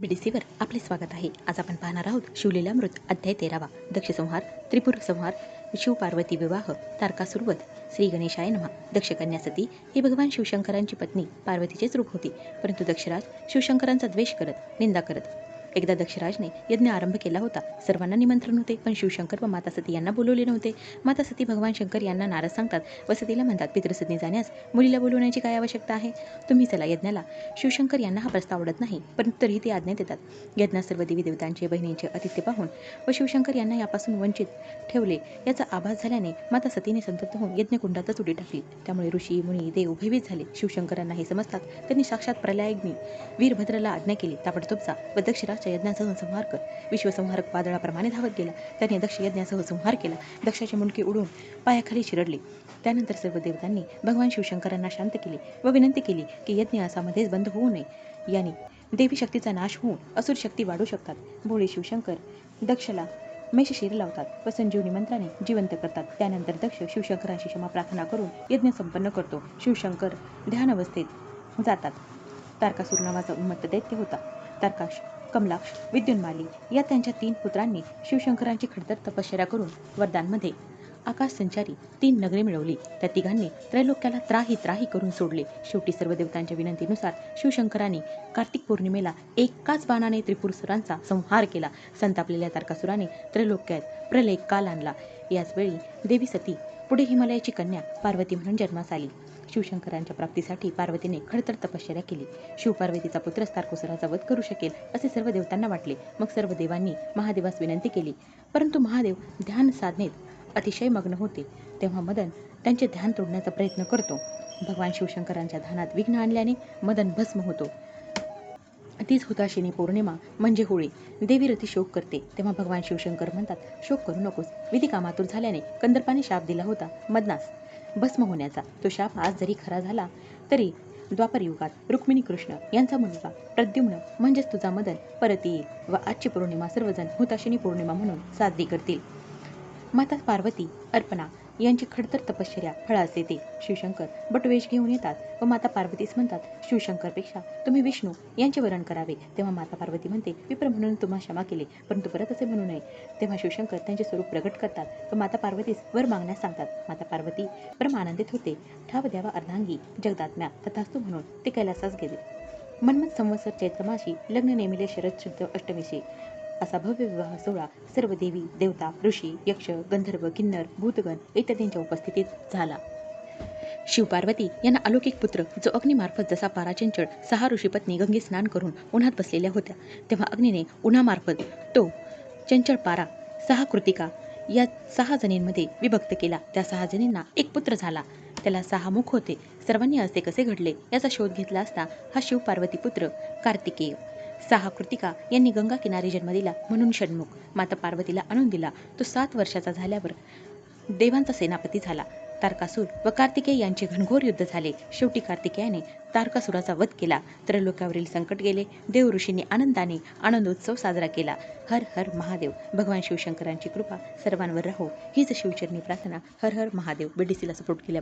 बी D सीवर आपले स्वागत आहे. आज आपण पाहणार आहोत शिवलीलामृत अध्याय तेरावा. दक्षसंहार त्रिपुर संहार शिवपार्वती विवाह तारकासुरवत श्री गणेशाय नमः. दक्ष कन्या सती ही भगवान शिवशंकरांची पत्नी पार्वतीचेच रूप होती. परंतु दक्षराज शिवशंकरांचा द्वेष करत निंदा करत एकदा दक्षराजने यज्ञ आरंभ केला होता. सर्वांना निमंत्रण होते पण शिवशंकर व माता सती यांना बोलवले नव्हते. माता सती भगवान शंकर यांना नाराज सांगतात व सतीला म्हणतात पितृसदनी जाण्यास मुलीला बोलवण्याची काय आवश्यकता आहे? तुम्ही चला यज्ञाला. शिवशंकर यांना हा प्रस्ताव आवडत नाही पण तरीही ते आज्ञा देतात. यज्ञात सर्व देवी देवतांचे बहिणींचे अतिथ्य पाहून व शिवशंकर यांना यापासून वंचित ठेवले. याचा आभास झाल्याने माता सतीने संतप्त होऊन यज्ञकुंडातच उडी टाकली. त्यामुळे ऋषी मुनी देव भयभीत झाले. शिवशंकरांना हे समजतात. त्यांनी साक्षात प्रलयाग्नी वीरभद्राला आज्ञा केली. ताबडतोबचा व दक्षराज दक्षाच्या यज्ञासह संहार कर. विश्वसंहारक वादळाप्रमाणे धावत गेला. त्याने दक्ष यज्ञासह संहार केला. दक्षाचे मुंडके उडून पायाखाली शिरडले. त्यानंतर सर्व देवतांनी भगवान शिवशंकरांना शांत केले व विनंती केली की यज्ञ असामध्येच बंद होऊ नये. याने देवी शक्तीचा नाश होऊन असुर शक्ती वाढू शकतात. भोळे शिवशंकर दक्षला मेषशीर लावतात व संजीवनी मंत्राने जिवंत करतात. त्यानंतर दक्ष शिवशंकरांशी क्षमा प्रार्थना करून यज्ञ संपन्न करतो. शिवशंकर ध्यान अवस्थेत जातात. तारकासूर नावाचा उन्मत्त दैत्य होता. तारकाश कमलाक्ष विद्युन्माली या त्यांच्या तीन पुत्रांनी शिवशंकरांची खडतर तपश्चर्या करून वरदानमध्ये आकाश संचारी तीन नगरे मिळवली. त्या तिघांनी त्रैलोक्याला त्राही त्राही करून सोडले. शेवटी सर्व देवतांच्या विनंतीनुसार शिवशंकरांनी कार्तिक पौर्णिमेला एकाच बाणाने त्रिपुरसुरांचा संहार केला. संतापलेल्या तारकासुराने त्रैलोक्यात प्रलय काल आणला. याचवेळी देवी सती पुढे हिमालयाची कन्या पार्वती म्हणून जन्मास आली. शिवशंकरांच्या प्राप्तीसाठी पार्वतीने खडतर तपश्चर्या केली. शिवपार्वतीचा पुत्र तारकुसराचा वध करू शकेल असे सर्व देवतांना वाटले. मग सर्व देवांनी महादेवास विनंती केली. परंतु महादेव ध्यान साधनेत अतिशय मग्न होते. तेव्हा मदन त्यांचे ध्यान तोडण्याचा प्रयत्न करतो. भगवान शिवशंकरांच्या ध्यानात विघ्न आणल्याने मदन भस्म होतो. तीच हुताशिनी पौर्णिमा म्हणजे होळी. देवी रती शोक करते. तेव्हा भगवान शिवशंकर म्हणतात शोक करू नकोस. विधी कामातूर झाल्याने कंदर्पाने शाप दिला होता. मदनास भस्म होण्याचा तो शाप आज जरी खरा झाला तरी द्वापर युगात रुक्मिणी कृष्ण यांचा मुलगा प्रद्युम्न म्हणजेच तुझा मदन परत येईल व आजची पौर्णिमा सर्वजण हुताशिनी पौर्णिमा म्हणून साजरी करतील. माता पार्वती अर्पणा यांची खडतर तपश्चर्या फळास येते शिवशंकर बटवेश घेऊन येतात. व माता पार्वतीस म्हणतात शिवशंकरपेक्षा तुम्ही विष्णू यांचे वरण करावे. तेव्हा माता पार्वती म्हणते विप्र म्हणून तुम्हा क्षमा केले परंतु परत असे म्हणू नये. तेव्हा शिवशंकर त्यांचे स्वरूप प्रगट करतात व माता पार्वतीस वर मागण्यास सांगतात. माता पार्वती परम आनंदित होते. ठाव द्यावा अर्धांगी जगदात्म्या तथास्तू म्हणून. ते कैलासास गेले. मन्मथ संवत्सर चैत्रमाशी लग्न नेमिले शरद शुद्ध अष्टमीशी असा भव्य विवाह सोहळा सर्व देवी देवता ऋषी यक्ष गंधर्व किन्नर भूतगण इत्यादींच्या उपस्थितीत झाला. शिवपार्वती यांना अलौकिक पुत्र जो अग्निमार्फत जसा पाराचंचळ सहा ऋषीपत्नी गंगे स्नान करून उन्हात बसलेल्या होत्या तेव्हा अग्नीने उन्हामार्फत तो चंचळ पारा सहा कृतिका या सहा जणींमध्ये विभक्त केला. त्या सहा जणींना एक पुत्र झाला. त्याला सहा मुख होते. सर्वांनी असे कसे घडले याचा शोध घेतला असता हा शिवपार्वती पुत्र कार्तिकेय. सहा कृतिका यांनी गंगा किनारी जन्म दिला म्हणून षण्मुख माता पार्वतीला आणून दिला. तो सात वर्षाचा झाल्यावर देवांचा सेनापती झाला. तारकासूर व कार्तिकेय यांचे घनघोर युद्ध झाले. शेवटी कार्तिकेयाने तारकासुराचा वध केला. त्रैलोक्यावरील संकट गेले. देव ऋषींनी आनंदाने आनंदोत्सव साजरा केला. हर हर महादेव भगवान शिवशंकरांची कृपा सर्वांवर राहो. हीच शिवचरणी प्रार्थना. हर हर महादेव बीडीसीला सपोर्ट केल्या